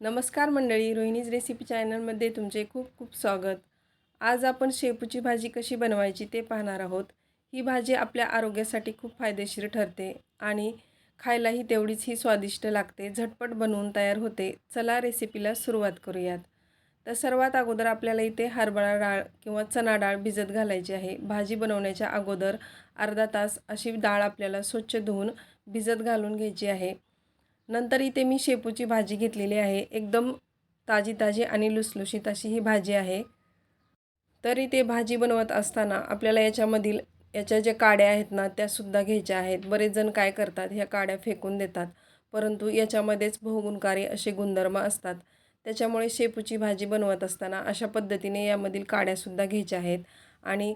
नमस्कार मंडळी रोहिणीज रेसिपी चॅनलमध्ये तुमचे खूप खूप स्वागत. आज आपण शेपूची भाजी कशी बनवायची ते पाहणार आहोत. ही भाजी आपल्या आरोग्यासाठी खूप फायदेशीर ठरते आणि खायलाही तेवढीच ही स्वादिष्ट लागते. झटपट बनवून तयार होते. चला रेसिपीला सुरुवात करूयात. तर सर्वात अगोदर आपल्याला इथे हरभरा डाळ किंवा चणा डाळ भिजत घालायची आहे. भाजी बनवण्याच्या अगोदर अर्धा तास अशी डाळ आपल्याला स्वच्छ धुवून भिजत घालून घ्यायची आहे. नंतर इथे मी शेपूची भाजी घेतलेली आहे. एकदम ताजी ताजी आणि लुसलुशीत अशी ही भाजी आहे. तर इथे भाजी बनवत असताना आपल्याला याच्यामधील याच्या ज्या काड्या आहेत ना त्यासुद्धा घ्यायच्या आहेत. बरेच जण काय करतात ह्या काड्या फेकून देतात. परंतु याच्यामध्येच बहुगुणकारी असे गुणधर्म असतात. त्याच्यामुळे शेपूची भाजी बनवत असताना अशा पद्धतीने यामधील काड्यासुद्धा घ्यायच्या आहेत. आणि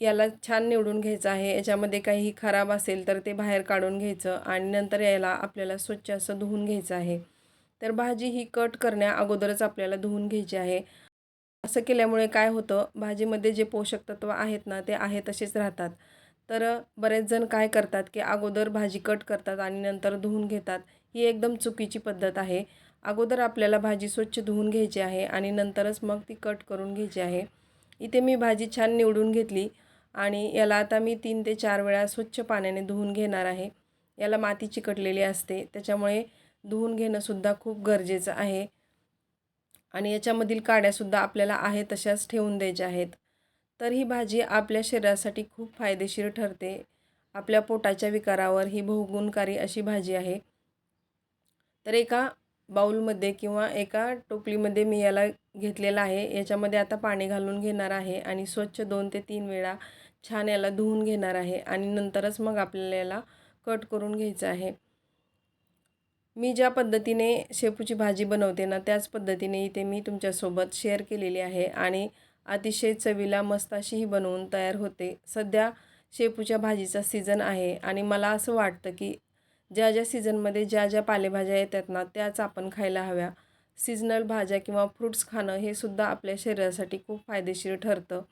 याला छान निवडून घ्यायचं आहे. याच्यामध्ये काही खराब असेल तर ते बाहेर काढून घ्यायचं आणि नंतर याला आपल्याला स्वच्छ असं धुवून घ्यायचं आहे. तर भाजी ही कट करण्या अगोदरच आपल्याला धुवून घ्यायची आहे. असं केल्यामुळे काय होतं भाजीमध्ये जे पोषक तत्व आहेत ना ते आहे तसेच राहतात. तर बरेच जण काय करतात की अगोदर भाजी कट करतात आणि नंतर धुवून घेतात. ही एकदम चुकीची पद्धत आहे. अगोदर आपल्याला भाजी स्वच्छ धुवून घ्यायची आहे आणि नंतरच मग ती कट करून घ्यायची आहे. इथे मी भाजी छान निवडून घेतली. आणि याला आता मी तीन ते चार वेळा स्वच्छ पाण्याने धुवून घेणार आहे. याला माती चिकटलेली असते. त्याच्यामुळे धुवून घेणंसुद्धा खूप गरजेचं आहे. आणि याच्यामधील काड्यासुद्धा आपल्याला आहे तशाच ठेवून द्यायच्या आहेत. तर ही भाजी आपल्या शरीरासाठी खूप फायदेशीर ठरते. आपल्या पोटाच्या विकारावर ही बहुगुणकारी अशी भाजी आहे. तर एका बाऊलमध्ये किंवा एका टोपलीमध्ये मी याला घेतलेला आहे. याच्यामध्ये आता पाणी घालून घेणार आहे आणि स्वच्छ दोन ते तीन वेळा छान याला धुवून घेणार आहे आणि नंतरच मग आपल्याला याला कट करून घ्यायचं आहे. मी ज्या पद्धतीने शेपूची भाजी बनवते ना त्याच पद्धतीने इथे मी तुमच्यासोबत शेअर केलेली आहे आणि अतिशय चवीला मस्त अशी ही बनवून तयार होते. सध्या शेपूच्या भाजीचा सीझन आहे आणि मला असं वाटतं की ज्या ज्या सीझनमध्ये ज्या ज्या पालेभाज्या येतात ना त्याच आपण खायला हव्या. सीझनल भाज्या किंवा फ्रूट्स खाणं हे सुद्धा आपल्या शरीरासाठी खूप फायदेशीर ठरतं.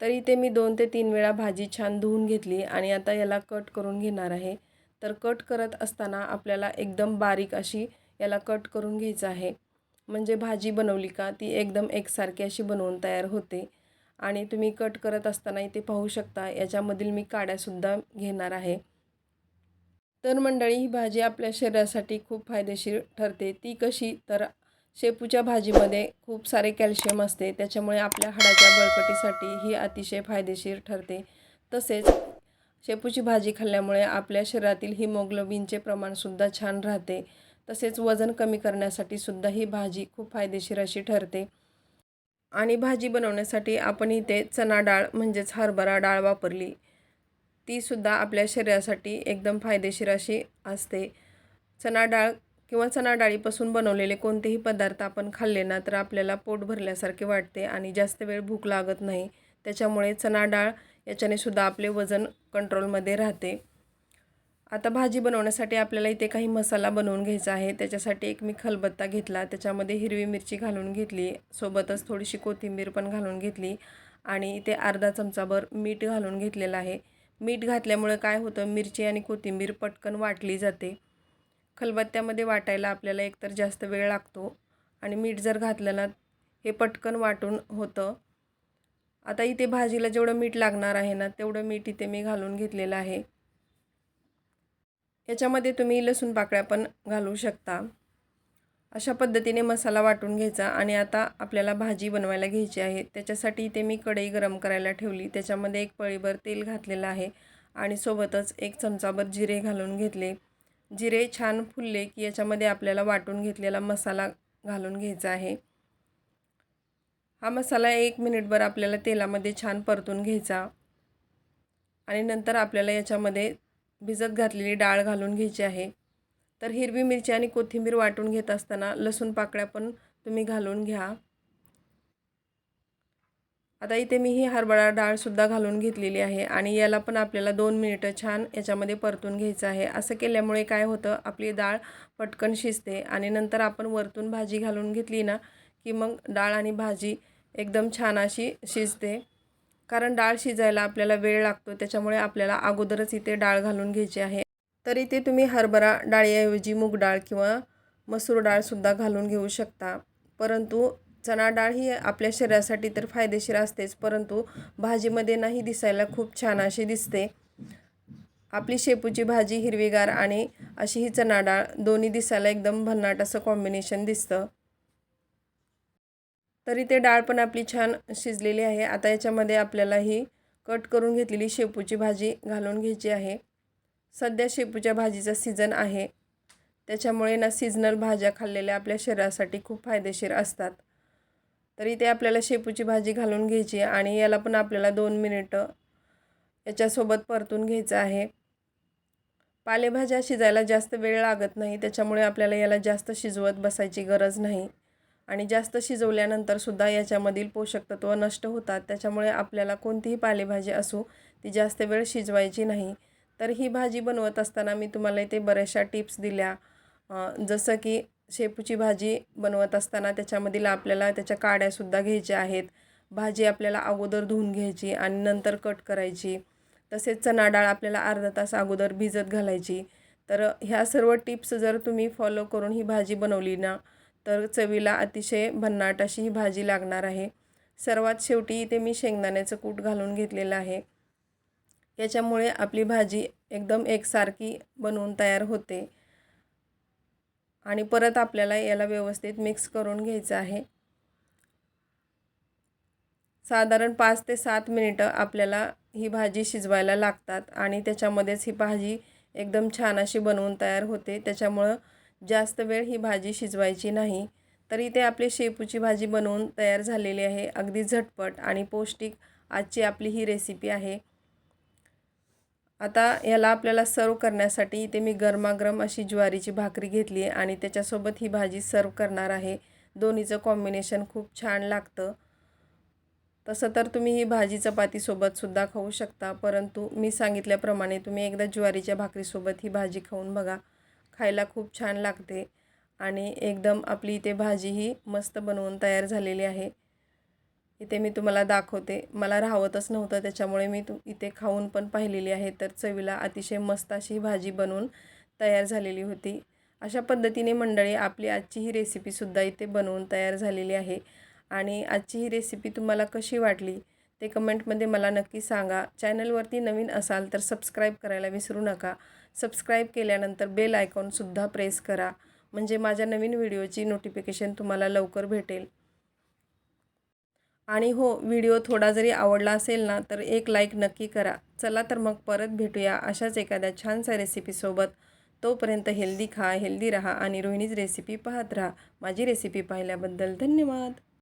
तर इथे मी दोन ते तीन वेळा भाजी छान धुवून घेतली आणि आता याला कट करून घेणार आहे. तर कट करत असताना आपल्याला एकदम बारीक अशी याला कट करून घ्यायचं आहे. म्हणजे भाजी बनवली का ती एकदम एकसारखी अशी बनवून तयार होते. आणि तुम्ही कट करत असताना इथे पाहू शकता याच्यामधील मी काड्यासुद्धा घेणार आहे. तर मंडळी ही भाजी आपल्या शरीरासाठी खूप फायदेशीर ठरते. ती कशी? तर शेपूच्या भाजीमध्ये खूप सारे कॅल्शियम असते. त्याच्यामुळे आपल्या हाडाच्या बळकटीसाठी ही अतिशय फायदेशीर ठरते. तसेच शेपूची भाजी खाल्ल्यामुळे आपल्या शरीरातील हिमोग्लोबिनचे प्रमाणसुद्धा छान राहते. तसेच वजन कमी करण्यासाठी सुद्धा ही भाजी खूप फायदेशीर अशी ठरते. आणि भाजी बनवण्यासाठी आपण इथे चणा डाळ म्हणजेच हरभरा डाळ वापरली. तीसुद्धा आपल्या शरीरासाठी एकदम फायदेशीर अशी असते. चणा डाळ किंवा चणा डाळीपासून बनवलेले कोणतेही पदार्थ आपण खाल्ले ना तर आपल्याला पोट भरल्यासारखे वाटते आणि जास्त वेळ भूक लागत नाही. त्याच्यामुळे चणा डाळ याच्याने सुद्धा आपले वजन कंट्रोलमध्ये राहते. आता भाजी बनवण्यासाठी आपल्याला इथे काही मसाला बनवून घ्यायचा आहे. त्याच्यासाठी एक मी खलबत्ता घेतला. त्याच्यामध्ये हिरवी मिरची घालून घेतली. सोबतच थोडीशी कोथिंबीर पण घालून घेतली. आणि इथे अर्धा चमचाभर मीठ घालून घेतलेलं आहे. मीठ घातल्यामुळे काय होतं? मिरची आणि कोथिंबीर पटकन वाटली जाते. खलबत्त्यामध्ये वाटायला आपल्याला एकतर जास्त वेळ लागतो आणि मीठ जर घातलं ना हे पटकन वाटून होतं. आता इथे भाजीला जेवढं मीठ लागणार आहे ना तेवढं मीठ इथे मी घालून घेतलेलं आहे. याच्यामध्ये तुम्ही लसूण पाकळ्या पण घालू शकता. अशा पद्धतीने मसाला वाटून घ्यायचा आणि आता आपल्याला भाजी बनवायला घ्यायची आहे. त्याच्यासाठी इथे मी कढई गरम करायला ठेवली. त्याच्यामध्ये एक पळीभर तेल घातलेलं आहे आणि सोबतच एक चमचाभर जिरे घालून घेतले. जिरे छान फुलले की याच्यामध्ये आपल्याला वाटून घेतलेला मसाला घालून घ्यायचा आहे. हा मसाला एक मिनिटभर आपल्याला तेलामध्ये छान परतून घ्यायचा आणि नंतर आपल्याला याच्यामध्ये भिजत घातलेली डाळ घालून घ्यायची आहे. तर हिरवी मिरची आणि कोथिंबीर वाटून घेत असताना लसूण पाकळ्या पण तुम्ही घालून घ्या. आता इथे मी ही हरभरा डाळसुद्धा घालून घेतलेली आहे आणि याला पण आपल्याला दोन मिनिटं छान याच्यामध्ये परतून घ्यायचं आहे. असं केल्यामुळे काय होतं आपली डाळ पटकन शिजते आणि नंतर आपण वरतून भाजी घालून घेतली ना की मग डाळ आणि भाजी एकदम छान अशी शिजते. कारण डाळ शिजायला आपल्याला वेळ लागतो त्याच्यामुळे आपल्याला अगोदरच इथे डाळ घालून घ्यायची आहे. तर इथे तुम्ही हरभरा डाळीऐवजी मूग डाळ किंवा मसूर डाळसुद्धा घालून घेऊ शकता. परंतु चणा डाळ ही आपल्या शरीरासाठी तर फायदेशीर असतेच परंतु भाजीमध्ये नाही दिसायला खूप छान अशी दिसते. आपली शेपूची भाजी हिरवीगार आणि अशी ही चणा डाळ दोन्ही दिसायला एकदम भन्नाट असं कॉम्बिनेशन दिसतं. तरी ते डाळ पण आपली छान शिजलेली आहे. आता याच्यामध्ये आपल्याला ही कट करून घेतलेली शेपूची भाजी घालून घ्यायची आहे. सध्या शेपूच्या भाजीचा सीझन आहे. त्याच्यामुळे ना सीझनल भाज्या खाल्लेल्या आपल्या शरीरासाठी खूप फायदेशीर असतात. तरी ते आपल्याला शेपूची भाजी घालून घ्यायची आणि याला पण आपल्याला दोन मिनिटं याच्यासोबत परतून घ्यायचं आहे. पालेभाज्या शिजायला जास्त वेळ लागत नाही त्याच्यामुळे आपल्याला याला जास्त शिजवत बसायची गरज नाही. आणि जास्त शिजवल्यानंतरसुद्धा याच्यामधील पोषकतत्व नष्ट होतात त्याच्यामुळे आपल्याला कोणतीही पालेभाजी असो ती जास्त वेळ शिजवायची नाही. तर ही भाजी बनवत असताना मी तुम्हाला इथे बऱ्याचशा टिप्स दिल्या. जसं की शेपूची भाजी बनवत असताना त्याच्यामधील आपल्याला त्याच्या काड्यासुद्धा घ्यायच्या आहेत. भाजी आपल्याला अगोदर धुवून घ्यायची आणि नंतर कट करायची. तसेच चणा डाळ आपल्याला अर्धा तास अगोदर भिजत घालायची. तर ह्या सर्व टिप्स जर तुम्ही फॉलो करून ही भाजी बनवली ना तर चवीला अतिशय भन्नाट अशी ही भाजी लागणार आहे. सर्वात शेवटी इथे मी शेंगदाण्याचं कूट घालून घेतलेलं आहे. याच्यामुळे आपली भाजी एकदम एकसारखी बनवून तयार होते. आणि परत आपल्याला याला व्यवस्थित मिक्स करून घ्यायचं आहे. साधारण पाच ते सात मिनिटं आपल्याला ही भाजी शिजवायला लागतात आणि त्याच्यामध्येच ही भाजी एकदम छान अशी बनवून तयार होते. त्याच्यामुळं जास्त वेळ ही भाजी शिजवायची नाही. तर इथे आपली शेपूची भाजी बनवून तयार झालेली आहे. अगदी झटपट आणि पौष्टिक आजची आपली ही रेसिपी आहे. आता याला आपल्याला सर्व करण्यासाठी इथे मी गरमागरम अशी ज्वारीची भाकरी घेतली आहे आणि त्याच्यासोबत ही भाजी सर्व करणार आहे. दोन्हीचं कॉम्बिनेशन खूप छान लागतं. तसं तर तुम्ही ही भाजी चपातीसोबतसुद्धा खाऊ शकता परंतु मी सांगितल्याप्रमाणे तुम्ही एकदा ज्वारीच्या भाकरीसोबत ही भाजी खाऊन बघा. खायला खूप छान लागते आणि एकदम आपली इथे भाजी ही मस्त बनवून तयार झालेली आहे. इथे मी तुम्हाला दाखवते. मला राहवतच नव्हतं त्याच्यामुळे मी तू इथे खाऊन पण पाहिलेली आहे. तर चवीला अतिशय मस्त अशी भाजी बनवून तयार झालेली होती. अशा पद्धतीने मंडळी आपली आजची ही रेसिपीसुद्धा इथे बनवून तयार झालेली आहे. आणि आजची ही रेसिपी तुम्हाला कशी वाटली ते कमेंटमध्ये मला नक्की सांगा. चॅनलवरती नवीन असाल तर सबस्क्राईब करायला विसरू नका. सबस्क्राईब केल्यानंतर बेल आयकॉनसुद्धा प्रेस करा. म्हणजे माझ्या नवीन व्हिडिओची नोटिफिकेशन तुम्हाला लवकर भेटेल. आणि हो व्हिडिओ थोडा जरी आवडला असेल ना तर एक लाईक नक्की करा. चला तर मग परत भेटूया अशाच एखाद्या छानशा रेसिपीसोबत तोपर्यंत हेल्दी खा हेल्दी राहा आणि रोहिणीच रेसिपी पाहत राहा. माझी रेसिपी पाहिल्याबद्दल धन्यवाद.